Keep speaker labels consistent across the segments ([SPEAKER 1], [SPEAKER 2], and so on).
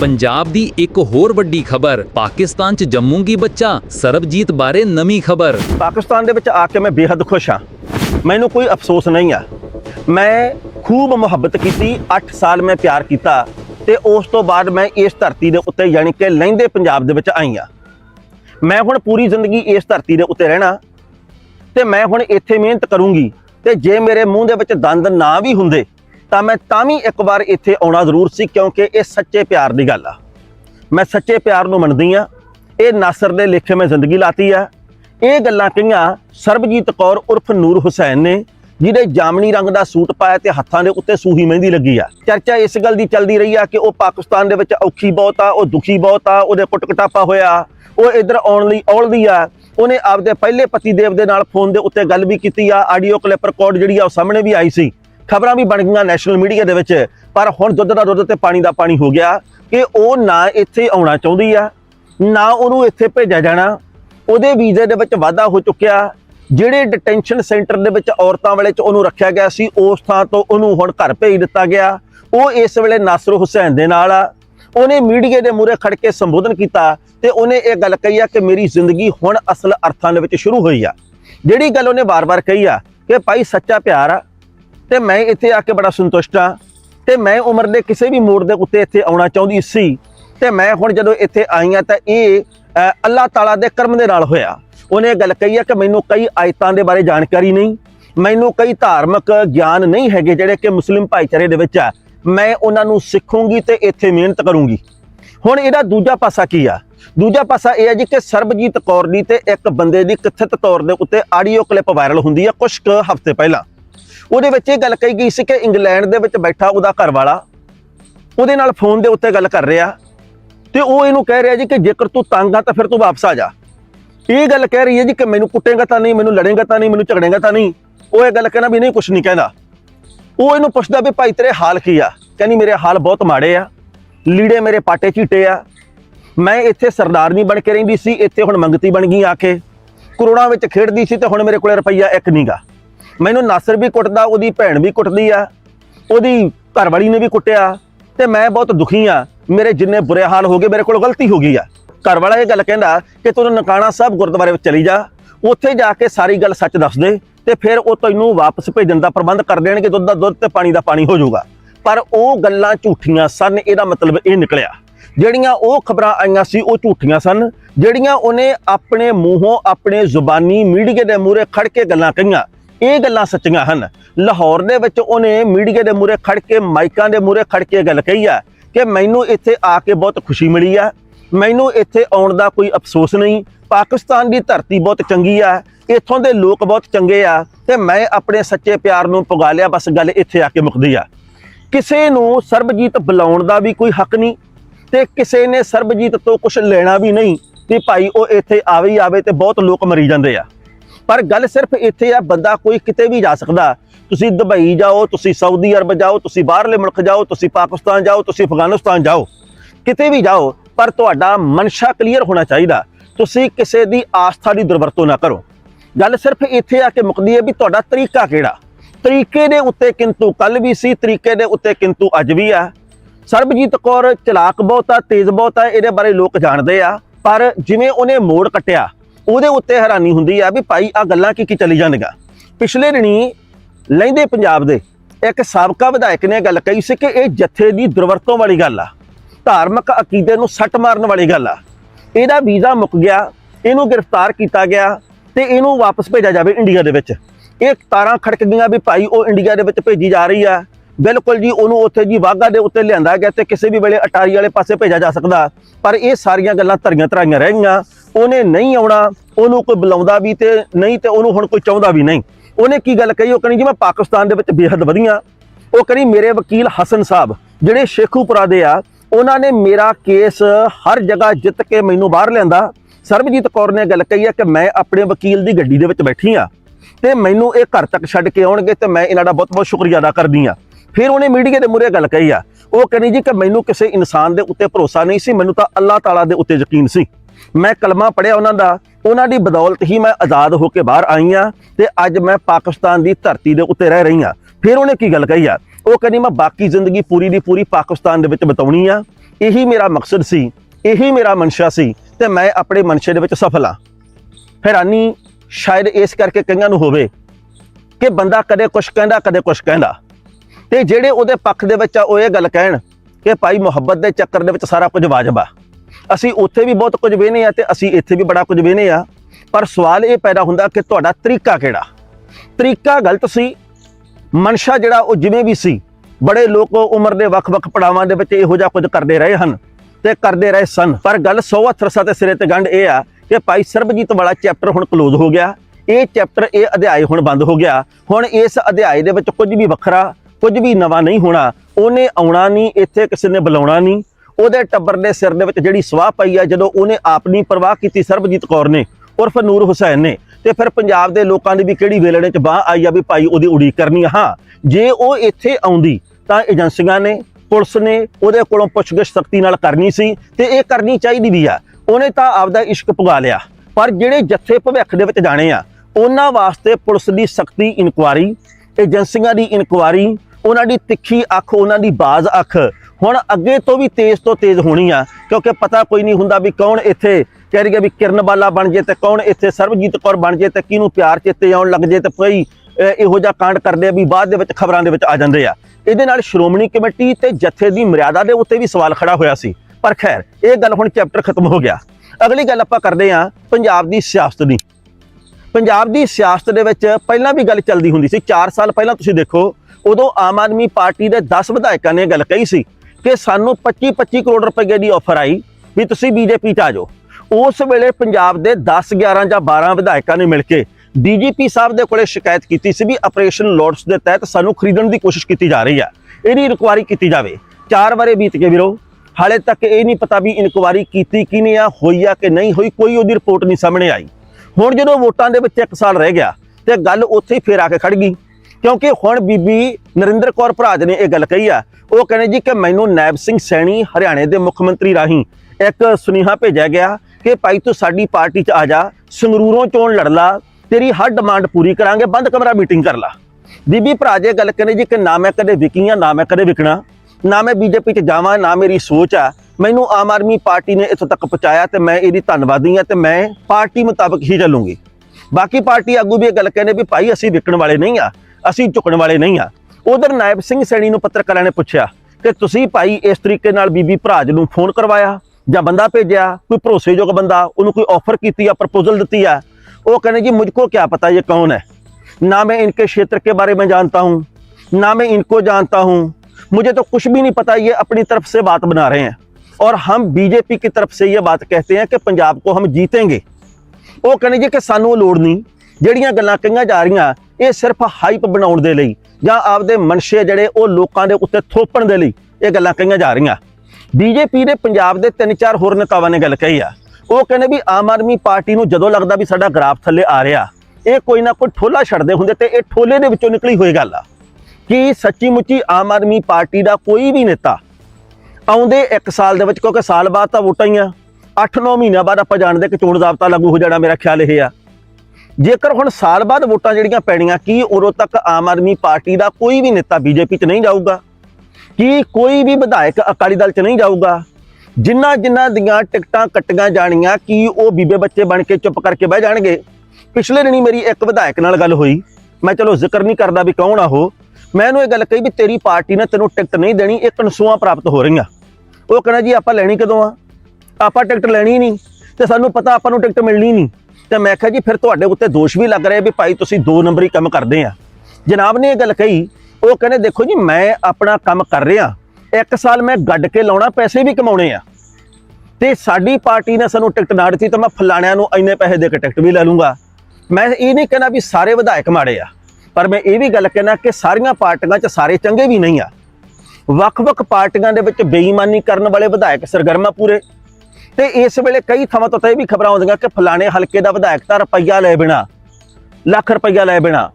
[SPEAKER 1] ਪੰਜਾਬ ਦੀ ਇੱਕ ਹੋਰ ਵੱਡੀ ਖਬਰ, ਪਾਕਿਸਤਾਨ 'ਚ ਜੰਮੂਗੀ ਬੱਚਾ, ਸਰਬਜੀਤ ਬਾਰੇ ਨਵੀਂ ਖਬਰ।
[SPEAKER 2] ਪਾਕਿਸਤਾਨ ਦੇ ਵਿੱਚ ਆ ਕੇ ਮੈਂ ਬੇਹੱਦ ਖੁਸ਼ ਹਾਂ। ਮੈਨੂੰ ਕੋਈ ਅਫਸੋਸ ਨਹੀਂ ਆ। ਮੈਂ ਖੂਬ ਮੁਹੱਬਤ ਕੀਤੀ 8 ਸਾਲ ਮੈਂ ਪਿਆਰ ਕੀਤਾ ਤੇ ਉਸ ਤੋਂ ਬਾਅਦ ਮੈਂ ਇਸ ਧਰਤੀ ਦੇ ਉੱਤੇ ਯਾਨੀ ਕਿ ਲਹਿੰਦੇ ਪੰਜਾਬ ਦੇ ਵਿੱਚ ਆਈ ਆ ਮੈਂ ਹੁਣ ਪੂਰੀ ਜ਼ਿੰਦਗੀ ਇਸ ਧਰਤੀ ਦੇ ਉੱਤੇ ਰਹਿਣਾ ਤੇ ਮੈਂ ਹੁਣ ਇੱਥੇ ਮਿਹਨਤ ਕਰੂੰਗੀ ਤੇ ਜੇ ਮੇਰੇ ਮੂੰਹ ਦੇ ਵਿੱਚ ਦੰਦ ਨਾ ਵੀ ਹੁੰਦੇ ਤਾਂ ਮੈਂ ਤਾਂ ਵੀ ਇੱਕ ਵਾਰ ਇੱਥੇ ਆਉਣਾ ਜ਼ਰੂਰ ਸੀ ਕਿਉਂਕਿ ਇਹ ਸੱਚੇ ਪਿਆਰ ਦੀ ਗੱਲ ਆ। ਮੈਂ ਸੱਚੇ ਪਿਆਰ ਨੂੰ ਮੰਨਦੀ ਆ। ਇਹ ਨਾਸਰ ਦੇ ਲੇਖੇ ਮੈਂ ਜ਼ਿੰਦਗੀ ਲਾਤੀ ਆ। ਇਹ ਗੱਲਾਂ ਕਹੀਆਂ ਸਰਬਜੀਤ ਕੌਰ ਉਰਫ ਨੂਰ ਹੁਸੈਨ ਨੇ, ਜਿਹਦੇ ਜਾਮਣੀ ਰੰਗ ਦਾ ਸੂਟ ਪਾਇਆ ਤੇ ਹੱਥਾਂ ਦੇ ਉੱਤੇ ਸੂਹੀ ਮਹਿੰਦੀ ਲੱਗੀ ਆ। ਚਰਚਾ ਇਸ ਗੱਲ ਦੀ ਚੱਲਦੀ ਰਹੀ ਆ ਕਿ ਉਹ ਪਾਕਿਸਤਾਨ ਦੇ ਵਿੱਚ ਔਖੀ ਬਹੁਤ ਆ, ਉਹ ਦੁਖੀ ਬਹੁਤ ਆ, ਉਹਦੇ ਕੁੱਟ ਕਟਾਪਾ ਹੋਇਆ, ਉਹ ਇੱਧਰ ਆਉਣ ਲਈ ਔਲਦੀ ਆ। ਉਹਨੇ ਆਪਦੇ ਪਹਿਲੇ ਪਤੀ ਦੇਵ ਦੇ ਨਾਲ ਫੋਨ ਦੇ ਉੱਤੇ ਗੱਲ ਵੀ ਕੀਤੀ ਆ, ਆਡੀਓ ਕਲਿੱਪ ਰਿਕਾਰਡ ਜਿਹੜੀ ਆ ਉਹ ਸਾਹਮਣੇ ਵੀ ਆਈ ਸੀ। ਖਬਰਾਂ ਵੀ ਬਣ ਗਈਆਂ ਨੈਸ਼ਨਲ ਮੀਡੀਆ ਦੇ ਵਿੱਚ। ਪਰ ਹੁਣ ਦੁੱਧ ਦਾ ਦੁੱਧ ਤੇ ਪਾਣੀ ਦਾ ਪਾਣੀ ਹੋ ਗਿਆ ਕਿ ਉਹ ਨਾ ਇੱਥੇ ਆਉਣਾ ਚਾਹੁੰਦੀ ਆ, ਨਾ ਉਹਨੂੰ ਇੱਥੇ ਭੇਜਿਆ ਜਾਣਾ। ਉਹਦੇ ਵੀਜ਼ੇ ਦੇ ਵਿੱਚ ਵਾਧਾ ਹੋ ਚੁੱਕਿਆ। ਜਿਹੜੇ ਡਿਟੈਂਸ਼ਨ ਸੈਂਟਰ ਦੇ ਵਿੱਚ ਔਰਤਾਂ ਵਾਲੇ ਚ ਉਹਨੂੰ ਰੱਖਿਆ ਗਿਆ ਸੀ, ਉਸ ਥਾਂ ਤੋਂ ਉਹਨੂੰ ਹੁਣ ਘਰ ਭੇਜ ਦਿੱਤਾ ਗਿਆ। ਉਹ ਇਸ ਵੇਲੇ ਨਾਸਰ ਹੁਸੈਨ ਦੇ ਨਾਲ ਆ। ਉਹਨੇ ਮੀਡੀਆ ਦੇ ਮੂਹਰੇ ਖੜ ਕੇ ਸੰਬੋਧਨ ਕੀਤਾ ਤੇ ਉਹਨੇ ਇਹ ਗੱਲ ਕਹੀ ਆ ਕਿ ਮੇਰੀ ਜ਼ਿੰਦਗੀ ਹੁਣ ਅਸਲ ਅਰਥਾਂ ਦੇ ਵਿੱਚ ਸ਼ੁਰੂ ਹੋਈ ਆ। ਜਿਹੜੀ ਗੱਲ ਉਹਨੇ ਵਾਰ-ਵਾਰ ਕਹੀ ਆ ਕਿ ਭਾਈ ਸੱਚਾ ਪਿਆਰ ਆ। ਤੇ ਮੈਂ ਇੱਥੇ ਆ ਕੇ ਬੜਾ ਸੰਤੁਸ਼ਟ ਆ ਤੇ ਮੈਂ ਉਮਰ ਦੇ ਕਿਸੇ ਵੀ ਮੋੜ ਦੇ ਉੱਤੇ ਇੱਥੇ ਆਉਣਾ ਚਾਹੁੰਦੀ ਸੀ। ਤੇ ਮੈਂ ਹੁਣ ਜਦੋਂ ਇੱਥੇ ਆਈ ਆ ਤਾਂ ਇਹ ਅ, ਅੱਲਾਹ ਤਾਲਾ ਦੇ ਕਰਮ ਦੇ ਨਾਲ ਹੋਇਆ। ਉਹਨੇ ਇਹ ਗੱਲ ਕਹੀ ਆ ਕਿ ਮੈਨੂੰ ਕਈ ਆਇਤਾਂ ਦੇ ਬਾਰੇ ਜਾਣਕਾਰੀ ਨਹੀਂ। ਮੈਨੂੰ ਕਈ ਧਾਰਮਿਕ ਗਿਆਨ ਨਹੀਂ ਹੈਗੇ ਜਿਹੜੇ ਕਿ ਮੁਸਲਿਮ ਭਾਈਚਾਰੇ ਦੇ ਵਿੱਚ ਆ। ਮੈਂ ਉਹਨਾਂ ਨੂੰ ਸਿੱਖੂੰਗੀ ਤੇ ਇੱਥੇ ਮਿਹਨਤ ਕਰੂੰਗੀ। ਹੁਣ ਇਹਦਾ ਦੂਜਾ ਪਾਸਾ ਕੀ ਆ? ਦੂਜਾ ਪਾਸਾ ਇਹ ਹੈ ਜੀ ਕਿ ਸਰਬਜੀਤ ਕੌਰ ਦੀ ਤੇ ਇੱਕ ਬੰਦੇ ਦੀ ਕਥਿਤ ਤੌਰ ਦੇ ਉੱਤੇ ਆਡੀਓ ਕਲਿੱਪ ਵਾਇਰਲ ਹੁੰਦੀ ਆ ਕੁਝ ਕੁ ਹਫ਼ਤੇ ਪਹਿਲਾਂ। ਉਹਦੇ ਵਿੱਚ ਇਹ ਗੱਲ ਕਹੀ ਗਈ ਸੀ ਕਿ ਇੰਗਲੈਂਡ ਦੇ ਵਿੱਚ ਬੈਠਾ ਉਹਦਾ ਘਰ ਵਾਲਾ ਉਹਦੇ ਨਾਲ ਫੋਨ ਦੇ ਉੱਤੇ ਗੱਲ ਕਰ ਰਿਹਾ ਤੇ ਉਹ ਇਹਨੂੰ ਕਹਿ ਰਿਹਾ ਜੀ ਕਿ ਜੇਕਰ ਤੂੰ ਤੰਗ ਆ ਤਾਂ ਫਿਰ ਤੂੰ ਵਾਪਸ ਆ ਜਾ। ਇਹ ਗੱਲ ਕਹਿ ਰਹੀ ਹੈ ਜੀ ਕਿ ਮੈਨੂੰ ਕੁੱਟੇਗਾ ਤਾਂ ਨਹੀਂ, ਮੈਨੂੰ ਲੜੇਗਾ ਤਾਂ ਨਹੀਂ, ਮੈਨੂੰ ਝਗੜੇਗਾ ਤਾਂ ਨਹੀਂ। ਉਹ ਇਹ ਗੱਲ ਕਹਿਣਾ ਵੀ ਨਹੀਂ ਕੁਝ ਨਹੀਂ ਕਹਿੰਦਾ। ਉਹ ਇਹਨੂੰ ਪੁੱਛਦਾ ਵੀ ਭਾਈ ਤੇਰੇ ਹਾਲ ਕੀ ਆ? ਕਹਿੰਦੀ ਮੇਰੇ ਹਾਲ ਬਹੁਤ ਮਾੜੇ ਆ। ਲੀੜੇ ਮੇਰੇ ਪਾਟੇ ਝੀਟੇ ਆ। ਮੈਂ ਇੱਥੇ ਸਰਦਾਰ ਨਹੀਂ ਬਣ ਕੇ ਰਹਿੰਦੀ ਸੀ, ਇੱਥੇ ਹੁਣ ਮੰਗਤੀ ਬਣ ਗਈ ਆ ਕੇ ਕਰੋੜਾਂ ਵਿੱਚ ਖੇਡਦੀ ਸੀ ਤੇ ਹੁਣ ਮੇਰੇ ਕੋਲੇ ਰੁਪਈਆ ਇੱਕ ਨਹੀਂਗਾ ਮੈਨੂੰ ਨਾਸਰ ਵੀ ਕੁੱਟਦਾ, ਉਹਦੀ ਭੈਣ ਵੀ ਕੁੱਟਦੀ ਆ, ਉਹਦੀ ਘਰਵਾਲੀ ਨੇ ਵੀ ਕੁੱਟਿਆ ਤੇ ਮੈਂ ਬਹੁਤ ਦੁਖੀ ਆ। ਮੇਰੇ ਜਿੰਨੇ ਬੁਰੇ ਹਾਲ ਹੋ ਗਏ, ਮੇਰੇ ਕੋਲ ਗਲਤੀ ਹੋ ਗਈ ਆ। ਘਰ ਵਾਲਾ ਇਹ ਗੱਲ ਕਹਿੰਦਾ ਕਿ ਤੂੰ ਨਕਾਣਾ ਸਾਹਿਬ ਗੁਰਦੁਆਰੇ ਵਿੱਚ ਚਲੀ ਜਾ, ਉੱਥੇ ਜਾ ਕੇ ਸਾਰੀ ਗੱਲ ਸੱਚ ਦੱਸ ਦੇ ਤੇ ਫਿਰ ਉਹ ਤੈਨੂੰ ਵਾਪਸ ਭੇਜਣ ਦਾ ਪ੍ਰਬੰਧ ਕਰ ਦੇਣਗੇ, ਦੁੱਧ ਦਾ ਦੁੱਧ ਤੇ ਪਾਣੀ ਦਾ ਪਾਣੀ ਹੋ ਜਾਊਗਾ। ਪਰ ਉਹ ਗੱਲਾਂ ਝੂਠੀਆਂ ਸਨ, ਇਹਦਾ ਮਤਲਬ ਇਹ ਨਿਕਲਿਆ। ਜਿਹੜੀਆਂ ਉਹ ਖਬਰਾਂ ਆਈਆਂ ਸੀ, ਉਹ ਝੂਠੀਆਂ ਸਨ। ਜਿਹੜੀਆਂ ਉਹਨੇ ਆਪਣੇ ਮੂੰਹੋਂ, ਆਪਣੇ ਜ਼ੁਬਾਨੀ ਮੀਡੀਆ ਦੇ ਮੂਹਰੇ ਖੜ ਕੇ ਗੱਲਾਂ ਕਹੀਆਂ ਇਹ ਗੱਲਾਂ ਸੱਚੀਆਂ ਹਨ। ਲਾਹੌਰ ਦੇ ਵਿੱਚ ਉਹਨੇ ਮੀਡੀਆ ਦੇ ਮੂਹਰੇ ਖੜ ਕੇ, ਮਾਈਕਾਂ ਦੇ ਮੂਹਰੇ ਖੜ ਕੇ ਗੱਲ ਕਹੀ ਆ ਕਿ ਮੈਨੂੰ ਇੱਥੇ ਆ ਕੇ ਬਹੁਤ ਖੁਸ਼ੀ ਮਿਲੀ ਆ। ਮੈਨੂੰ ਇੱਥੇ ਆਉਣ ਦਾ ਕੋਈ ਅਫਸੋਸ ਨਹੀਂ। ਪਾਕਿਸਤਾਨ ਦੀ ਧਰਤੀ ਬਹੁਤ ਚੰਗੀ ਆ। ਇੱਥੋਂ ਦੇ ਲੋਕ ਬਹੁਤ ਚੰਗੇ ਆ ਤੇ ਮੈਂ ਆਪਣੇ ਸੱਚੇ ਪਿਆਰ ਨੂੰ ਪੁਗਾ ਲਿਆ, ਬਸ ਗੱਲ ਇੱਥੇ ਆ ਕੇ ਮੁੱਕਦੀ ਆ। ਕਿਸੇ ਨੂੰ ਸਰਬਜੀਤ ਬੁਲਾਉਣ ਦਾ ਵੀ ਕੋਈ ਹੱਕ ਨਹੀਂ ਤੇ ਕਿਸੇ ਨੇ ਸਰਬਜੀਤ ਤੋਂ ਕੁਝ ਲੈਣਾ ਵੀ ਨਹੀਂ ਕਿ ਭਾਈ ਉਹ ਇੱਥੇ ਆਵੇ ਹੀ ਆਵੇ ਤੇ ਬਹੁਤ ਲੋਕ ਮਰੀ ਜਾਂਦੇ ਆ। ਪਰ ਗੱਲ ਸਿਰਫ ਇੱਥੇ ਆ, ਬੰਦਾ ਕੋਈ ਕਿਤੇ ਵੀ ਜਾ ਸਕਦਾ। ਤੁਸੀਂ ਦੁਬਈ ਜਾਓ, ਤੁਸੀਂ ਸਾਊਦੀ ਅਰਬ ਜਾਓ, ਤੁਸੀਂ ਬਾਹਰਲੇ ਮੁਲਕ ਜਾਓ, ਤੁਸੀਂ ਪਾਕਿਸਤਾਨ ਜਾਓ, ਤੁਸੀਂ ਅਫਗਾਨਿਸਤਾਨ ਜਾਓ, ਕਿਤੇ ਵੀ ਜਾਓ, ਪਰ ਤੁਹਾਡਾ ਮਨਸ਼ਾ ਕਲੀਅਰ ਹੋਣਾ ਚਾਹੀਦਾ। ਤੁਸੀਂ ਕਿਸੇ ਦੀ ਆਸਥਾ ਦੀ ਦੁਰਵਰਤੋਂ ਨਾ ਕਰੋ। ਗੱਲ ਸਿਰਫ ਇੱਥੇ ਆ ਕੇ ਮੁੱਕਦੀ ਹੈ ਵੀ ਤੁਹਾਡਾ ਤਰੀਕਾ ਕਿਹੜਾ। ਤਰੀਕੇ ਦੇ ਉੱਤੇ ਕਿੰਤੂ ਕੱਲ ਵੀ ਸੀ, ਤਰੀਕੇ ਦੇ ਉੱਤੇ ਕਿੰਤੂ ਅੱਜ ਵੀ ਆ। ਸਰਬਜੀਤ ਕੌਰ ਚਲਾਕ ਬਹੁਤ ਆ, ਤੇਜ਼ ਬਹੁਤ ਆ, ਇਹਦੇ ਬਾਰੇ ਲੋਕ ਜਾਣਦੇ ਆ। ਪਰ ਜਿਵੇਂ ਉਹਨੇ ਮੋੜ ਕੱਟਿਆ ਉਹਦੇ ਉੱਤੇ ਹੈਰਾਨੀ ਹੁੰਦੀ ਆ ਵੀ ਭਾਈ ਆ ਗੱਲਾਂ ਕੀ ਕੀ ਚੱਲੀ ਜਾਂਦੀਆਂ। ਪਿਛਲੇ ਦਿਨੀ ਲਹਿੰਦੇ ਪੰਜਾਬ ਦੇ ਇੱਕ ਸਾਬਕਾ ਵਿਧਾਇਕ ਨੇ ਗੱਲ ਕਹੀ ਸੀ ਕਿ ਇਹ ਜੱਥੇ ਦੀ ਦੁਰਵਰਤੋਂ ਵਾਲੀ ਗੱਲ ਆ, ਧਾਰਮਿਕ ਅਕੀਦੇ ਨੂੰ ਸੱਟ ਮਾਰਨ ਵਾਲੀ ਗੱਲ ਆ। ਇਹਦਾ ਵੀਜ਼ਾ ਮੁੱਕ ਗਿਆ, ਇਹਨੂੰ ਗ੍ਰਿਫਤਾਰ ਕੀਤਾ ਗਿਆ ਤੇ ਇਹਨੂੰ ਵਾਪਸ ਭੇਜਿਆ ਜਾਵੇ ਇੰਡੀਆ ਦੇ ਵਿੱਚ। ਇਹ ਤਾਰਾਂ ਖੜਕ ਗਈਆਂ ਵੀ ਭਾਈ ਉਹ ਇੰਡੀਆ ਦੇ ਵਿੱਚ ਭੇਜੀ ਜਾ ਰਹੀ ਆ। ਬਿਲਕੁਲ ਜੀ ਉਹਨੂੰ ਉੱਥੇ ਜੀ ਵਾਗਾ ਦੇ ਉੱਤੇ ਲਿਆਂਦਾ ਗਿਆ ਤੇ ਕਿਸੇ ਵੀ ਵੇਲੇ ਅਟਾਰੀ ਵਾਲੇ ਪਾਸੇ ਭੇਜਿਆ ਜਾ ਸਕਦਾ। ਪਰ ਇਹ ਸਾਰੀਆਂ ਗੱਲਾਂ ਧਰੀਆਂ ਧਰਾਈਆਂ ਰਹਿ ਗਈਆਂ। ਉਹਨੇ ਨਹੀਂ ਆਉਣਾ, ਉਹਨੂੰ ਕੋਈ ਬੁਲਾਉਂਦਾ ਵੀ ਤੇ ਨਹੀਂ ਤੇ ਉਹਨੂੰ ਹੁਣ ਕੋਈ ਚਾਹੁੰਦਾ ਵੀ ਨਹੀਂ। ਉਹਨੇ ਕੀ ਗੱਲ ਕਹੀ? ਉਹ ਕਹਿੰਦੀ, ਜੀ, ਮੈਂ ਪਾਕਿਸਤਾਨ ਦੇ ਵਿੱਚ ਬੇਹੱਦ ਵਧੀਆ। ਉਹ ਕਹਿੰਦੀ, ਮੇਰੇ ਵਕੀਲ ਹਸਨ ਸਾਹਿਬ, ਜਿਹੜੇ ਸ਼ੇਖੂਪੁਰਾ ਦੇ ਆ, ਉਹਨਾਂ ਨੇ ਮੇਰਾ ਕੇਸ ਹਰ ਜਗ੍ਹਾ ਜਿੱਤ ਕੇ ਮੈਨੂੰ ਬਾਹਰ ਲਿਆਂਦਾ। ਸਰਬਜੀਤ ਕੌਰ ਨੇ ਗੱਲ ਕਹੀ ਹੈ ਕਿ ਮੈਂ ਆਪਣੇ ਵਕੀਲ ਦੀ ਗੱਡੀ ਦੇ ਵਿੱਚ ਬੈਠੀ ਆ ਤੇ ਮੈਨੂੰ ਇਹ ਘਰ ਤੱਕ ਛੱਡ ਕੇ ਆਉਣਗੇ ਤੇ ਮੈਂ ਇਹਨਾਂ ਦਾ ਬਹੁਤ ਬਹੁਤ ਸ਼ੁਕਰੀਆ ਅਦਾ ਕਰਦੀ ਆ ਫਿਰ ਉਹਨੇ ਮੀਡੀਆ ਦੇ ਮੂਹਰੇ ਗੱਲ ਕਹੀ ਆ। ਉਹ ਕਹਿੰਦੀ ਜੀ ਕਿ ਮੈਨੂੰ ਕਿਸੇ ਇਨਸਾਨ ਦੇ ਉੱਤੇ ਭਰੋਸਾ ਨਹੀਂ ਸੀ, ਮੈਨੂੰ ਤਾਂ ਅੱਲਾਹ ਤਾਲਾ ਦੇ ਉੱਤੇ ਯਕੀਨ ਸੀ। ਮੈਂ ਕਲਮਾ ਪੜਿਆ ਉਹਨਾਂ ਦਾ, ਉਹਨਾਂ ਦੀ ਬਦੌਲਤ ਹੀ ਮੈਂ ਆਜ਼ਾਦ ਹੋ ਕੇ ਬਾਹਰ ਆਈ ਆ ਤੇ ਅੱਜ ਮੈਂ ਪਾਕਿਸਤਾਨ ਦੀ ਧਰਤੀ ਦੇ ਉੱਤੇ ਰਹਿ ਰਹੀ ਆ ਫਿਰ ਉਹਨੇ ਕੀ ਗੱਲ ਕਹੀ ਆ? ਉਹ ਕਹਿੰਦੀ, ਮੈਂ ਬਾਕੀ ਜ਼ਿੰਦਗੀ ਪੂਰੀ ਦੀ ਪੂਰੀ ਪਾਕਿਸਤਾਨ ਦੇ ਵਿੱਚ ਬਿਤਾਉਣੀ ਆ। ਇਹੀ ਮੇਰਾ ਮਕਸਦ ਸੀ, ਇਹੀ ਮੇਰਾ ਮਨਸ਼ਾ ਸੀ ਤੇ ਮੈਂ ਆਪਣੇ ਮਨਸ਼ੇ ਦੇ ਵਿੱਚ ਸਫਲ ਹਾਂ। ਹੈਰਾਨੀ ਸ਼ਾਇਦ ਇਸ ਕਰਕੇ ਕਈਆਂ ਨੂੰ ਹੋਵੇ ਕਿ ਬੰਦਾ ਕਦੇ ਕੁਛ ਕਹਿੰਦਾ, ਕਦੇ ਕੁਛ ਕਹਿੰਦਾ। ਤੇ ਜਿਹੜੇ ਉਹਦੇ ਪੱਖ ਦੇ ਵਿੱਚ ਆ, ਉਹ ਇਹ ਗੱਲ ਕਹਿਣ ਕਿ ਭਾਈ ਮੁਹੱਬਤ ਦੇ ਚੱਕਰ ਦੇ ਵਿੱਚ ਸਾਰਾ ਕੁਝ ਵਾਜਬ ਆ। ਅਸੀਂ ਉੱਥੇ ਵੀ ਬਹੁਤ ਕੁਝ ਵੇਨੇ ਆ ਤੇ ਅਸੀਂ ਇੱਥੇ ਵੀ ਬੜਾ ਕੁਝ ਵੇਨੇ ਆ। ਪਰ ਸਵਾਲ ਇਹ ਪੈਦਾ ਹੁੰਦਾ ਕਿ ਤੁਹਾਡਾ ਤਰੀਕਾ ਕਿਹੜਾ? ਤਰੀਕਾ ਗਲਤ ਸੀ, ਮਨਸ਼ਾ ਜਿਹੜਾ ਉਹ ਜਿਵੇਂ ਵੀ ਸੀ, ਬੜੇ ਲੋਕ ਉਮਰ ਦੇ ਵੱਖ-ਵੱਖ ਪੜਾਵਾਂ ਦੇ ਵਿੱਚ ਇਹੋ ਜਿਹਾ ਕੁਝ ਕਰਦੇ ਰਹੇ ਹਨ ਤੇ ਕਰਦੇ ਰਹੇ ਸਨ। ਪਰ ਗੱਲ 100 ਹੱਥ ਤੇ ਸਿਰੇ ਤੇ ਗੰਢ ਇਹ ਆ ਕਿ ਭਾਈ ਸਰਬਜੀਤ ਵਾਲਾ ਚੈਪਟਰ ਹੁਣ ਕਲੋਜ਼ ਹੋ ਗਿਆ। ਇਹ ਚੈਪਟਰ, ਇਹ ਅਧਿਆਇ ਹੁਣ ਬੰਦ ਹੋ ਗਿਆ। ਹੁਣ ਇਸ ਅਧਿਆਇ ਦੇ ਵਿੱਚ ਕੁਝ ਵੀ ਵੱਖਰਾ, ਕੁਝ ਵੀ ਨਵਾਂ ਨਹੀਂ ਹੋਣਾ। ਉਹਨੇ ਆਉਣਾ ਨਹੀਂ, ਇੱਥੇ ਕਿਸੇ ਨੇ ਬੁਲਾਉਣਾ ਨਹੀਂ। ਉਹਦੇ ਟੱਬਰ ਦੇ ਸਿਰ ਦੇ ਵਿੱਚ ਜਿਹੜੀ ਸਵਾਹ ਪਈ ਆ, ਜਦੋਂ ਉਹਨੇ ਆਪਣੀ ਪਰਵਾਹ ਕੀਤੀ ਸਰਬਜੀਤ ਕੌਰ ਨੇ, ਉਰਫ ਨੂਰ ਹੁਸੈਨ ਨੇ, ਤੇ ਫਿਰ ਪੰਜਾਬ ਦੇ ਲੋਕਾਂ ਦੀ ਵੀ ਕਿਹੜੀ ਵੇਲਣੇ ਚ ਬਾਹ ਆਈ ਆ ਵੀ ਭਾਈ ਉਹਦੀ ਉਡੀਕ ਕਰਨੀ ਆ? ਹਾਂ, ਜੇ ਉਹ ਇੱਥੇ ਆਉਂਦੀ, ਤਾਂ ਏਜੰਸੀਆਂ ਨੇ, ਪੁਲਿਸ ਨੇ ਉਹਦੇ ਕੋਲੋਂ ਪੁੱਛਗਿੱਛ ਸਖਤੀ ਨਾਲ ਕਰਨੀ ਸੀ ਤੇ ਇਹ ਕਰਨੀ ਚਾਹੀਦੀ ਵੀ ਆ। ਉਹਨੇ ਤਾਂ ਆਪਦਾ ਇਸ਼ਕ ਪੁਗਾ ਲਿਆ। ਪਰ ਜਿਹੜੇ ਜੱਥੇ ਭਵਿੱਖ ਦੇ ਵਿੱਚ ਜਾਣੇ ਆ, ਉਹਨਾਂ ਵਾਸਤੇ ਪੁਲਿਸ ਦੀ ਸਖਤੀ ਇਨਕੁਆਰੀ, ਏਜੰਸੀਆਂ ਦੀ ਇਨਕੁਆਰੀ ਉਹਨਾਂ ਦੀ ਤਿੱਖੀ ਅੱਖ, ਉਹਨਾਂ ਦੀ ਬਾਜ਼ ਅੱਖ। ਹੁਣ ਅੱਗੇ ਤੋਂ ਵੀ ਤੇਜ਼ ਤੋਂ ਤੇਜ਼ ਹੋਣੀ ਆ, ਕਿਉਂਕਿ ਪਤਾ ਕੋਈ ਨਹੀਂ ਹੁੰਦਾ ਵੀ ਕੌਣ ਇੱਥੇ ਕਹਿ ਰਹੀ ਵੀ ਕਿਰਨ ਬਾਲਾ ਬਣ ਜੇ ਤੇ ਕੌਣ ਇੱਥੇ ਸਰਬਜੀਤ ਕੌਰ ਬਣ ਜੇ ਤੇ ਕਿਹਨੂੰ ਪਿਆਰ ਚੇਤੇ ਆਉਣ ਲੱਗ ਜੇ ਤੇ ਕੋਈ ਇਹੋ ਜਿਹਾ ਕਾਂਡ ਕਰਦੇ ਆ ਵੀ ਬਾਅਦ ਦੇ ਵਿੱਚ ਖਬਰਾਂ ਦੇ ਵਿੱਚ ਆ ਜਾਂਦੇ ਆ। ਇਹਦੇ ਨਾਲ ਸ਼੍ਰੋਮਣੀ ਕਮੇਟੀ ਤੇ ਜਥੇ ਦੀ ਮਰਿਆਦਾ ਦੇ ਉੱਤੇ ਵੀ ਸਵਾਲ ਖੜਾ ਹੋਇਆ ਸੀ। ਪਰ ਖੈਰ, ਇਹ ਗੱਲ ਹੁਣ ਚੈਪਟਰ ਖਤਮ ਹੋ ਗਿਆ। ਅਗਲੀ ਗੱਲ ਆਪਾਂ ਕਰਦੇ ਆ ਪੰਜਾਬ ਦੀ ਸਿਆਸਤ ਦੀ। ਪੰਜਾਬ ਦੀ ਸਿਆਸਤ ਦੇ ਵਿੱਚ ਪਹਿਲਾਂ ਵੀ ਗੱਲ ਚੱਲਦੀ ਹੁੰਦੀ ਸੀ 4 ਸਾਲ ਪਹਿਲਾਂ ਤੁਸੀਂ ਦੇਖੋ ਉਦੋਂ ਆਮ ਆਦਮੀ ਪਾਰਟੀ ਦੇ 10 ਵਿਧਾਇਕਾਂ ਨੇ ਇਹ ਗੱਲ ਕਹੀ ਸੀ ਕਿ ਸਾਨੂੰ 25-25 ਕਰੋੜ ਰੁਪਏ ਦੀ ਆਫਰ ਆਈ ਵੀ ਤੁਸੀਂ ਬੀਜੇਪੀ 'ਚ ਆ ਜਾਓ। ਉਸ ਵੇਲੇ ਪੰਜਾਬ ਦੇ 10 11 ਜਾਂ 12 ਵਿਧਾਇਕਾਂ ਨੇ ਮਿਲ ਕੇ ਡੀਜੀਪੀ ਸਾਹਿਬ ਦੇ ਕੋਲੇ ਸ਼ਿਕਾਇਤ ਕੀਤੀ ਸੀ ਵੀ ਆਪਰੇਸ਼ਨ ਲੋਟਸ ਦੇ ਤਹਿਤ ਸਾਨੂੰ ਖਰੀਦਣ ਦੀ ਕੋਸ਼ਿਸ਼ ਕੀਤੀ ਜਾ ਰਹੀ ਆ ਇਹਦੀ ਇਨਕੁਆਰੀ ਕੀਤੀ ਜਾਵੇ। ਚਾਰ ਵਾਰੇ ਬੀਤ ਗਏ ਵੀਰੋ। ਹਾਲੇ ਤੱਕ ਇਹ ਨਹੀਂ ਪਤਾ ਵੀ ਇਨਕੁਆਰੀ ਕੀਤੀ ਕਿ ਨਹੀਂ ਆ, ਹੋਈ ਆ ਕਿ ਨਹੀਂ ਹੋਈ, ਕੋਈ ਉਹਦੀ ਰਿਪੋਰਟ ਨਹੀਂ ਸਾਹਮਣੇ ਆਈ। ਹੁਣ ਜਦੋਂ ਵੋਟਾਂ ਦੇ ਵਿੱਚ 1 ਸਾਲ ਰਹਿ ਗਿਆ ਤੇ ਗੱਲ ਉੱਥੇ ਹੀ ਫੇਰ ਆ ਕੇ ਖੜ ਗਈ। ਕਿਉਂਕਿ ਹੁਣ ਬੀਬੀ ਨਰਿੰਦਰ ਕੌਰ ਭਰਾਜ ਨੇ ਇਹ ਗੱਲ ਕਹੀ ਆ। ਉਹ ਕਹਿੰਦੇ ਜੀ ਕਿ ਮੈਨੂੰ ਨੈਬ ਸਿੰਘ ਸੈਣੀ ਹਰਿਆਣੇ ਦੇ ਮੁੱਖ ਮੰਤਰੀ ਰਾਹੀਂ ਇੱਕ ਸੁਨੇਹਾ ਭੇਜਿਆ ਗਿਆ ਕਿ ਭਾਈ ਤੂੰ ਸਾਡੀ ਪਾਰਟੀ 'ਚ ਆ ਜਾ, ਸੰਗਰੂਰੋਂ ਚੋਣ ਲੜ ਲਾ, ਤੇਰੀ ਹਰ ਡਿਮਾਂਡ ਪੂਰੀ ਕਰਾਂਗੇ, ਬੰਦ ਕਮਰਾ ਮੀਟਿੰਗ ਕਰ ਲਾ। ਬੀਬੀ ਭਰਾਜ ਇਹ ਗੱਲ ਕਹਿੰਦੇ ਜੀ ਕਿ ਨਾ ਮੈਂ ਕਦੇ ਵਿਕੀ ਹਾਂ ਨਾ ਮੈਂ ਕਦੇ ਵਿਕਣਾ। ਨਾ ਮੈਂ ਬੀਜੇਪੀ 'ਚ ਜਾਵਾਂ, ਨਾ ਮੇਰੀ ਸੋਚ ਆ। ਮੈਨੂੰ ਆਮ ਆਦਮੀ ਪਾਰਟੀ ਨੇ ਇੱਥੋਂ ਤੱਕ ਪਹੁੰਚਾਇਆ ਤੇ ਮੈਂ ਇਹਦੀ ਧੰਨਵਾਦੀ ਹਾਂ ਤੇ ਮੈਂ ਪਾਰਟੀ ਮੁਤਾਬਕ ਹੀ ਚੱਲੂੰਗੀ। ਬਾਕੀ ਪਾਰਟੀ ਆਗੂ ਵੀ ਇਹ ਗੱਲ ਕਹਿੰਦੇ ਵੀ ਭਾਈ ਅਸੀਂ ਵਿਕਣ ਵਾਲੇ ਨਹੀਂ ਆ। ਅਸੀਂ ਝੁਕਣ ਵਾਲੇ ਨਹੀਂ ਆ ਉਧਰ ਨਾਇਬ ਸਿੰਘ ਸੈਣੀ ਨੂੰ ਪੱਤਰਕਾਰਾਂ ਨੇ ਪੁੱਛਿਆ ਕਿ ਤੁਸੀਂ ਭਾਈ ਇਸ ਤਰੀਕੇ ਨਾਲ ਬੀਬੀ ਭਰਾਜ ਨੂੰ ਫੋਨ ਕਰਵਾਇਆ ਜਾਂ ਬੰਦਾ ਭੇਜਿਆ ਕੋਈ ਭਰੋਸੇਯੋਗ ਬੰਦਾ ਉਹਨੂੰ ਕੋਈ ਆਫਰ ਕੀਤੀ ਆ ਪ੍ਰਪੋਜ਼ਲ ਦਿੱਤੀ ਆ ਉਹ ਕਹਿੰਦੇ ਜੀ ਮੁਝਕੋ क्या पता ये कौन है ना मैं इनके क्षेत्र के बारे में जानता हूँ ना मैं इनको जानता हूँ मुझे तो कुछ भी नहीं पता ये अपनी तरफ से बात बना रहे हैं और हम बीजेपी की तरफ से ये बात कहते हैं कि पंजाब को हम जीतेंगे ਉਹ ਕਹਿੰਦੇ ਜੀ ਕਿ ਸਾਨੂੰ ਉਹ ਲੋੜ ਨਹੀਂ ਜਿਹੜੀਆਂ ਗੱਲਾਂ ਕਹੀਆਂ ਜਾ ਰਹੀਆਂ ਇਹ ਸਿਰਫ ਹਾਈਪ ਬਣਾਉਣ ਦੇ ਲਈ ਜਾਂ ਆਪਦੇ ਮਨਸ਼ੇ ਜਿਹੜੇ ਉਹ ਲੋਕਾਂ ਦੇ ਉੱਤੇ ਥੋਪਣ ਦੇ ਲਈ ਇਹ ਗੱਲਾਂ ਕਹੀਆਂ ਜਾ ਰਹੀਆਂ। ਬੀਜੇਪੀ ਦੇ ਪੰਜਾਬ ਦੇ ਤਿੰਨ ਚਾਰ ਹੋਰ ਨੇਤਾਵਾਂ ਨੇ ਗੱਲ ਕਹੀ ਆ। ਉਹ ਕਹਿੰਦੇ ਵੀ ਆਮ ਆਦਮੀ ਪਾਰਟੀ ਨੂੰ ਜਦੋਂ ਲੱਗਦਾ ਵੀ ਸਾਡਾ ਗ੍ਰਾਫ ਥੱਲੇ ਆ ਰਿਹਾ, ਇਹ ਕੋਈ ਨਾ ਕੋਈ ਠੋਲਾ ਛੱਡਦੇ ਹੁੰਦੇ ਤੇ ਇਹ ਠੋਲੇ ਦੇ ਵਿੱਚੋਂ ਨਿਕਲੀ ਹੋਈ ਗੱਲ ਆ। ਕਿ ਸੱਚੀ ਮੁੱਚੀ ਆਮ ਆਦਮੀ ਪਾਰਟੀ ਦਾ ਕੋਈ ਵੀ ਨੇਤਾ ਆਉਂਦੇ 1 ਸਾਲ ਦੇ ਵਿੱਚ, ਕਿਉਂਕਿ ਸਾਲ ਬਾਅਦ ਤਾਂ ਵੋਟਾਂ ਹੀ ਆ 8-9 ਮਹੀਨਿਆਂ ਬਾਅਦ ਆਪਾਂ ਜਾਣਦੇ ਕਿ ਚੋਣ ਜ਼ਾਬਤਾ ਲਾਗੂ ਹੋ ਜਾਣਾ, ਮੇਰਾ ਖਿਆਲ ਇਹ ਆ। ਜੇਕਰ ਹੁਣ ਸਾਲ ਬਾਅਦ ਵੋਟਾਂ ਜਿਹੜੀਆਂ ਪੈਣੀਆਂ, ਕੀ ਉਦੋਂ ਤੱਕ ਆਮ ਆਦਮੀ ਪਾਰਟੀ ਦਾ ਕੋਈ ਵੀ ਨੇਤਾ ਬੀਜੇਪੀ 'ਚ ਨਹੀਂ ਜਾਊਗਾ? ਕੀ ਕੋਈ ਵੀ ਵਿਧਾਇਕ ਅਕਾਲੀ ਦਲ 'ਚ ਨਹੀਂ ਜਾਊਗਾ? ਜਿਨ੍ਹਾਂ ਜਿਨ੍ਹਾਂ ਦੀਆਂ ਟਿਕਟਾਂ ਕੱਟੀਆਂ ਜਾਣੀਆਂ, ਕੀ ਉਹ ਬੀਬੇ ਬੱਚੇ ਬਣ ਕੇ ਚੁੱਪ ਕਰਕੇ ਬਹਿ ਜਾਣਗੇ? ਪਿਛਲੇ ਦਿਨੀ ਮੇਰੀ ਇੱਕ ਵਿਧਾਇਕ ਨਾਲ ਗੱਲ ਹੋਈ। ਮੈਂ ਚਲੋ ਜ਼ਿਕਰ ਨਹੀਂ ਕਰਦਾ ਵੀ ਕੌਣ ਆ ਉਹ। ਮੈਂ ਇਹਨੂੰ ਇਹ ਗੱਲ ਕਹੀ ਵੀ ਤੇਰੀ ਪਾਰਟੀ ਨੇ ਤੈਨੂੰ ਟਿਕਟ ਨਹੀਂ ਦੇਣੀ, ਇਹ ਕਨਸੂਆਂ ਪ੍ਰਾਪਤ ਹੋ ਰਹੀਆਂ। ਉਹ ਕਹਿੰਦਾ ਜੀ ਆਪਾਂ ਲੈਣੀ ਕਦੋਂ ਆ? ਆਪਾਂ ਟਿਕਟ ਲੈਣੀ ਨਹੀਂ ਤੇ ਸਾਨੂੰ ਪਤਾ ਆਪਾਂ ਨੂੰ ਟਿਕਟ ਮਿਲਣੀ ਨਹੀਂ। ਤੇ ਮੈਂ ਕਿਹਾ ਜੀ, ਫਿਰ ਤੁਹਾਡੇ ਉੱਤੇ ਦੋਸ਼ ਵੀ ਲੱਗ ਰਿਹਾ ਵੀ ਭਾਈ ਤੁਸੀਂ ਦੋ ਨੰਬਰੀ ਕੰਮ ਕਰਦੇ ਆ। ਜਨਾਬ ਨੇ ਇਹ ਗੱਲ ਕਹੀ, ਉਹ ਕਹਿੰਦੇ, ਦੇਖੋ ਜੀ, ਮੈਂ ਆਪਣਾ ਕੰਮ ਕਰ ਰਿਹਾ, ਇੱਕ ਸਾਲ ਮੈਂ ਗੱਡ ਕੇ ਲਾਉਣਾ, ਪੈਸੇ ਵੀ ਕਮਾਉਣੇ ਆ। ਤੇ ਸਾਡੀ ਪਾਰਟੀ ਨੇ ਸਾਨੂੰ ਟਿਕਟ ਨਾ ਦਿੱਤੀ ਤਾਂ ਮੈਂ ਫਲਾਣਿਆਂ ਨੂੰ ਇੰਨੇ ਪੈਸੇ ਦੇ ਕੇ ਟਿਕਟ ਵੀ ਲੈ ਲੂੰਗਾ। ਮੈਂ ਇਹ ਨਹੀਂ ਕਹਿਣਾ ਵੀ ਸਾਰੇ ਵਿਧਾਇਕ ਮਾੜੇ ਆ, ਪਰ ਮੈਂ ਇਹ ਵੀ ਗੱਲ ਕਹਿਣਾ ਕਿ ਸਾਰੀਆਂ ਪਾਰਟੀਆਂ 'ਚ ਸਾਰੇ ਚੰਗੇ ਵੀ ਨਹੀਂ ਆ। ਵੱਖ-ਵੱਖ ਪਾਰਟੀਆਂ ਦੇ ਵਿੱਚ ਬੇਈਮਾਨੀ ਕਰਨ ਵਾਲੇ ਵਿਧਾਇਕ ਸਰਗਰਮਾ ਪੂਰੇ ਤੇ ਇਸ ਵੇਲੇ ਕਈ ਥਾਵਾਂ ਤੋਂ ਤਾਂ ਇਹ ਵੀ ਖਬਰਾਂ ਆਉਂਦੀਆਂ ਕਿ ਫਲਾਣੇ ਹਲਕੇ ਦਾ ਵਿਧਾਇਕ ਤਾਂ ਰੁਪਈਆ ਲੈ ਬਿਨਾ, ਲੱਖ ਰੁਪਈਆ ਲੈ ਬਿਨਾ,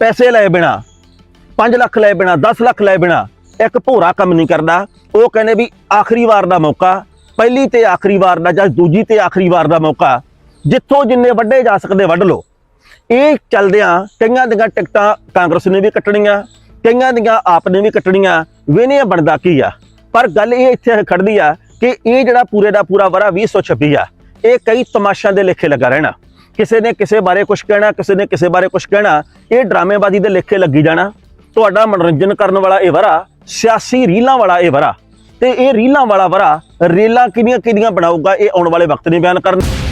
[SPEAKER 2] ਪੈਸੇ ਲੈ ਬਿਨਾ 5 ਲੱਖ ਲੈ ਬਿਨਾ 10 ਲੱਖ ਲੈ ਬਿਨਾ, ਇੱਕ ਭੋਰਾ ਕੰਮ ਨਹੀਂ ਕਰਦਾ। ਉਹ ਕਹਿੰਦੇ ਵੀ ਆਖਰੀ ਵਾਰ ਦਾ ਮੌਕਾ, ਪਹਿਲੀ ਤੇ ਆਖਰੀ ਵਾਰ ਦਾ ਜਾਂ ਦੂਜੀ ਤੇ ਆਖਰੀ ਵਾਰ ਦਾ ਮੌਕਾ, ਜਿੱਥੋਂ ਜਿੰਨੇ ਵੱਡੇ ਜਾ ਸਕਦੇ ਵੱਢ ਲਓ। ਇਹ ਚੱਲਦਿਆਂ ਕਈਆਂ ਦੀਆਂ ਟਿਕਟਾਂ ਕਾਂਗਰਸ ਨੇ ਵੀ ਕੱਟਣੀਆਂ, ਕਈਆਂ ਦੀਆਂ ਆਪ ਨੇ ਵੀ ਕੱਟਣੀਆਂ ਵੇਨੇ ਬਣਦਾ ਕੀ ਆ? ਪਰ ਗੱਲ ਇਹ ਇੱਥੇ ਖੜਦੀ ਆ ਕਿ ਇਹ ਜਿਹੜਾ ਪੂਰੇ ਦਾ ਪੂਰਾ ਵਰਾ 2026 ਆ, ਇਹ ਕਈ ਤਮਾਸ਼ਿਆਂ ਦੇ ਲੇਖੇ ਲੱਗਾ ਰਹਿਣਾ। ਕਿਸੇ ਨੇ ਕਿਸੇ ਬਾਰੇ ਕੁਝ ਕਹਿਣਾ, ਕਿਸੇ ਨੇ ਕਿਸੇ ਬਾਰੇ ਕੁਝ ਕਹਿਣਾ, ਇਹ ਡਰਾਮੇਬਾਜ਼ੀ ਦੇ ਲੇਖੇ ਲੱਗੀ ਜਾਣਾ। ਤੁਹਾਡਾ ਮਨੋਰੰਜਨ ਕਰਨ ਵਾਲਾ ਇਹ ਵਰਾ, ਸਿਆਸੀ ਰੀਲਾਂ ਵਾਲਾ ਇਹ ਵਰਾ। ਤੇ ਇਹ ਰੀਲਾਂ ਵਾਲਾ ਵਰਾ ਰੇਲਾਂ ਕਿਹਦੀਆਂ ਕਿਹਦੀਆਂ ਬਣਾਊਗਾ, ਇਹ ਆਉਣ ਵਾਲੇ ਵਕਤ ਨੇ ਬਿਆਨ ਕਰਨਾ।